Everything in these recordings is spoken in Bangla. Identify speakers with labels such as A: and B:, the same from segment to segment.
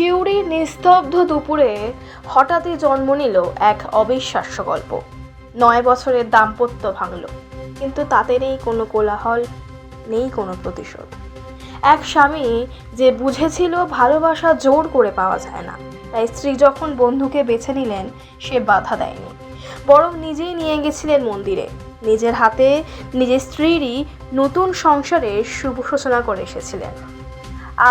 A: শিউরির নিস্তব্ধ দুপুরে হঠাৎই জন্ম নিল এক অবিশ্বাস্য গল্প। নয় বছরের দাম্পত্য ভাঙল, কিন্তু তাতে নেই কোনো কোলাহল, নেই কোনো প্রতিশোধ। এক স্বামী যে বুঝেছিল ভালোবাসা জোর করে পাওয়া যায় না, তাই স্ত্রী যখন বন্ধুকে বেছে নিলেন, সে বাধা দেয়নি। বরং নিজেই নিয়ে গেছিলেন মন্দিরে। নিজের হাতে নিজের স্ত্রীরই নতুন সংসারের শুভ সূচনা করে এসেছিলেন।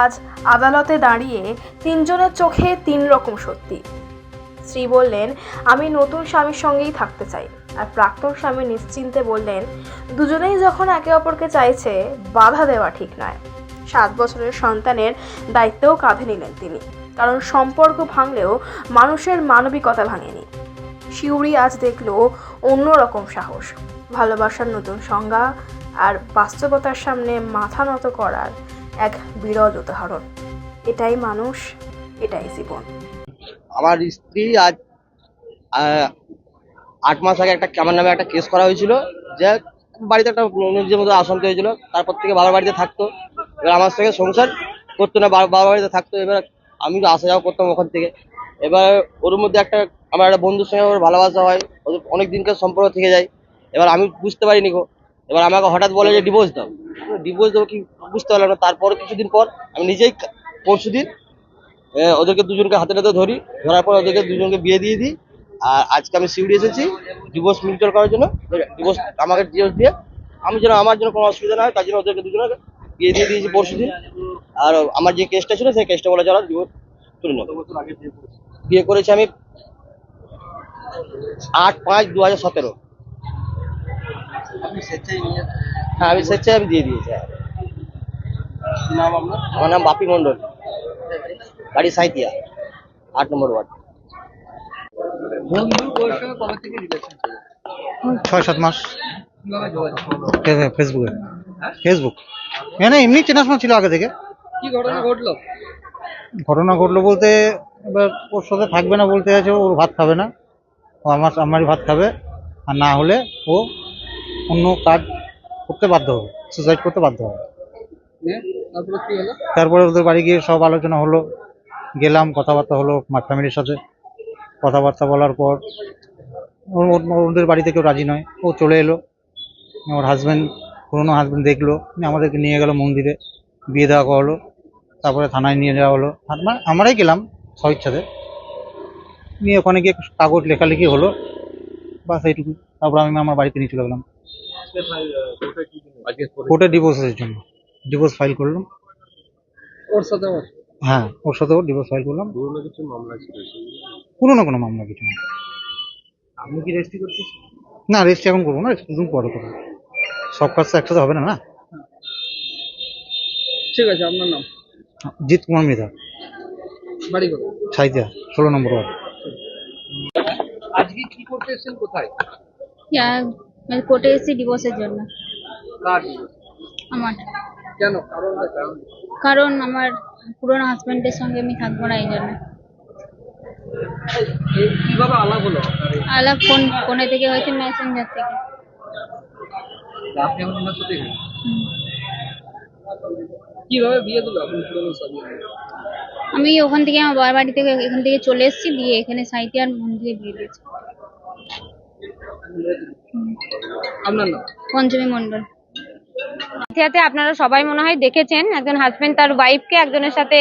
A: আজ আদালতে দাঁড়িয়ে তিনজনের চোখে তিন রকম সত্যি। স্ত্রী বললেন, আমি নতুন স্বামীর সঙ্গেই থাকতে চাই। আর প্রাক্তন স্বামী নিশ্চিন্তে বললেন, দুজনেই যখন একে অপরকে চাইছে, বাধা দেওয়া ঠিক নয়। সাত বছরের সন্তানের দায়িত্বও কাঁধে নিলেন তিনি, কারণ সম্পর্ক ভাঙলেও মানুষের মানবিকতা ভাঙেনি। শিউরি আজ দেখল অন্যরকম সাহস, ভালোবাসার নতুন সংজ্ঞা আর বাস্তবতার সামনে মাথা নত করার বিরল উদাহরণ। এটাই মানুষ, এটাই জীবন।
B: আমার স্ত্রী আজ আট মাস আগে একটা আমার নামে একটা কেস করা হয়েছিল যে বাড়িতে একটা নিজের মতো আসন্ত হয়েছিল, তারপর থেকে বাবার বাড়িতে থাকতো। এবার আমার সঙ্গে সংসার করতো না বাবার বাড়িতে থাকতো। এবার আমি তো আসা যাওয়া করতাম ওখান থেকে। এবার ওর মধ্যে একটা, আমার একটা বন্ধুর সঙ্গে ওর ভালোবাসা হয় অনেক দিনকার সম্পর্ক থেকে যায়। এবার আমি বুঝতে পারিনি গো এবার আমাকে হঠাৎ বলে যে ডিভোর্স দাও। ডিভোর্স দেবো কি? বুঝতে পারলাম না। তারপর কিছুদিন পর আমি নিজেই পরশু দিন ওদেরকে দুজনকে হাতে হাতে ধরি। ধরার পর ওদেরকে দুজনকে বিয়ে দিয়ে দিই। আর আজকে আমি সিউড়ি এসেছি ডিভোর্স মিউচুয়াল করার জন্য। ডিভোর্স আমাকে ডিভোর্স দিয়ে আমি যেন আমার জন্য কোনো অসুবিধা না হয়, তার জন্য ওদেরকে দুজনকে বিয়ে দিয়ে দিয়েছি পরশু দিন আর আমার যে কেসটা ছিল, সেই কেসটা বলে যারা ডিভোর্স তুলে নেব বিয়ে করেছি আমি আট পাঁচ দু হাজার সতেরো। হ্যাঁ আমি স্বেচ্ছায় আমি দিয়ে দিয়েছি। হ্যাঁ। আমার নাম বাপি মন্ডল বাড়ি সাঁইতিয়া আট নম্বর ওয়ার্ড।
C: বন্ধু ওর সঙ্গে কবে থেকে রিলেশন ছিল
D: ছয় সাত মাস। ফেসবুকে। ফেসবুক। মানে এমনি চেনাশোনা ছিল আগে থেকে।
C: কি ঘটনা ঘটলো?
D: ঘটনা ঘটলো বলতে এবার ওর সাথে থাকবে না বলতে আছে ওর ভাত খাবে না। ও আমার আমারই ভাত খাবে। আর না হলে ও অন্য কাজ করতে বাধ্য হবে সুসাইড করতে বাধ্য হবে।
C: তারপরে হলো?
D: তারপরে ওদের বাড়ি গিয়ে সব আলোচনা হলো গেলাম কথাবার্তা হলো মা ফ্যামিলির সাথে। কথাবার্তা বলার পর ওর- ওর- ওদের বাড়িতে কেউ রাজি নয় ও চলে এলো। ওর হাজব্যান্ড পুরোনো হাজব্যান্ড দেখল আমাদেরকে নিয়ে গেল মন্দিরে বিয়ে দেওয়া হলো তারপরে থানায় নিয়ে যাওয়া হলো। আমরা আমরাই গেলাম স্বইচ্ছাতে। নিয়ে ওখানে গিয়ে কাগজ লেখালেখি হলো। বাস এইটুকু তারপর আমি আমার বাড়িতে নিয়ে চলে গেলাম। কোর্টে ডিভোর্সের জন্য? ডিভোর্স ফাইল করলাম।
C: ওর সাথে ওর
D: হ্যাঁ ওর সাথেও ডিভোর্স ফাইল করলাম। পুরোনো কোনো মামলা কিছু
C: আপনি কি রেজিস্ট্রি করছিস
D: না রেজিস্ট্রি এখন করব না দুদিন পরে করব। সব কাজ তো একসাথে হবে না না?
C: ঠিক আছে আপনার নাম?
D: জিৎ কুমার মৃধা।
C: বাড়ি কোথায়?
D: সাইতিয়া ষোলো নম্বর ওয়ার্ড।
C: আজকে কি করতে এসেছেন কোথায়?
E: হ্যাঁ, আমি কোর্টে এসেছি ডিভোর্সের জন্য
C: কার
E: আমার
C: কেন কারণ কারণ
E: কারণ আমার পুরোনো হাজবেন্ডের সঙ্গে আমি থাকব না এই জন্য
C: এই কীভাবে আলাপ হলো আপনার এই?
E: আলাপ ফোন ফোনে থেকে হয়েছে মেসেঞ্জার থেকে
C: আপনি এখন ওনার সাথে গেলেন।
E: হুম।
C: কীভাবে বিয়ে দিল আপনি পুরোনো স্বামী
E: আমি ওখান থেকে আমার বাবার বাড়ি থেকে এখান থেকে চলে এসেছি দিয়ে এখানে সাইতিয়ার মন্দিরে বিয়ে দিয়েছি
C: আপনার নাম
E: পঞ্চমী
F: ইতিহাসে আপনারা সবাই মনে হয় দেখেছেন, একজন হাজবেন্ড তার ওয়াইফকে একজনের সাথে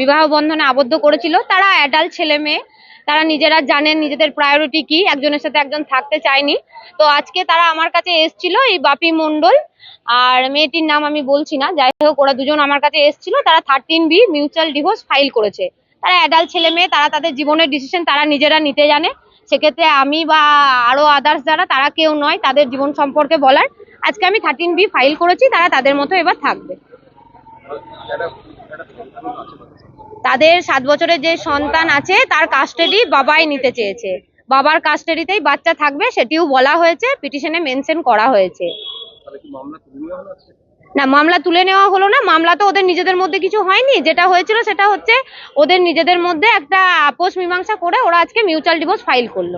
F: বিবাহ বন্ধনে আবদ্ধ করেছিল। তারা অ্যাডাল্ট ছেলে মেয়ে, তারা নিজেরা জানেন নিজেদের প্রায়োরিটি কি, একজনের সাথে একজন থাকতে চায়নি। তো আজকে তারা আমার কাছে এসেছিল, এই বাপি মণ্ডল। আর মেয়েটির নাম আমি বলছি না, যাই হোক, ওরা দুজন আমার কাছে এসেছিল। তারা thirteen B mutual divorce file করেছে। তারা অ্যাডাল্ট ছেলে মেয়ে, তারা তাদের জীবনের ডিসিশন তারা নিজেরা নিতে জানে। সেক্ষেত্রে আমি বা আরও আদার্স যারা, তারা কেউ নয়, তাদের জীবন সম্পর্কে বলার। আজকে আমি থার্টিন বি ফাইল করেছি, তারা তাদের মতো এবার থাকবে। তাদের সাত বছরের যে সন্তান আছে, তার কাস্টাডি বাবাই নিতে চেয়েছে। বাবার কাস্টাডিতেই বাচ্চা থাকবে, সেটিও বলা হয়েছে পিটিশনে মেনশন করা হয়েছে। না, মামলা তুলে নেওয়া হলো না। মামলা তো ওদের নিজেদের মধ্যে কিছু হয়নি। যেটা হয়েছিল সেটা হচ্ছে ওদের নিজেদের মধ্যে একটা আপোষ মীমাংসা করে ওরা আজকে মিউচুয়াল ডিভোর্স ফাইল করল।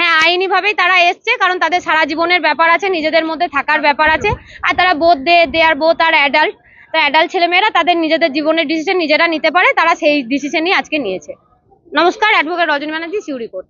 F: হ্যাঁ আইনি ভাবেই তারা এসছে, কারণ তাদের সারা জীবনের ব্যাপার আছে, নিজেদের মধ্যে থাকার ব্যাপার আছে। আর তারা বোধ দে দে আর বোধ আর অ্যাডাল্ট তো অ্যাডাল্ট ছেলেমেয়েরা তাদের নিজেদের জীবনের ডিসিশন নিজেরা নিতে পারে, তারা সেই ডিসিশনই আজকে নিয়েছে। নমস্কার অ্যাডভোকেট রজনী ব্যানার্জি সিউড়ি কোর্ট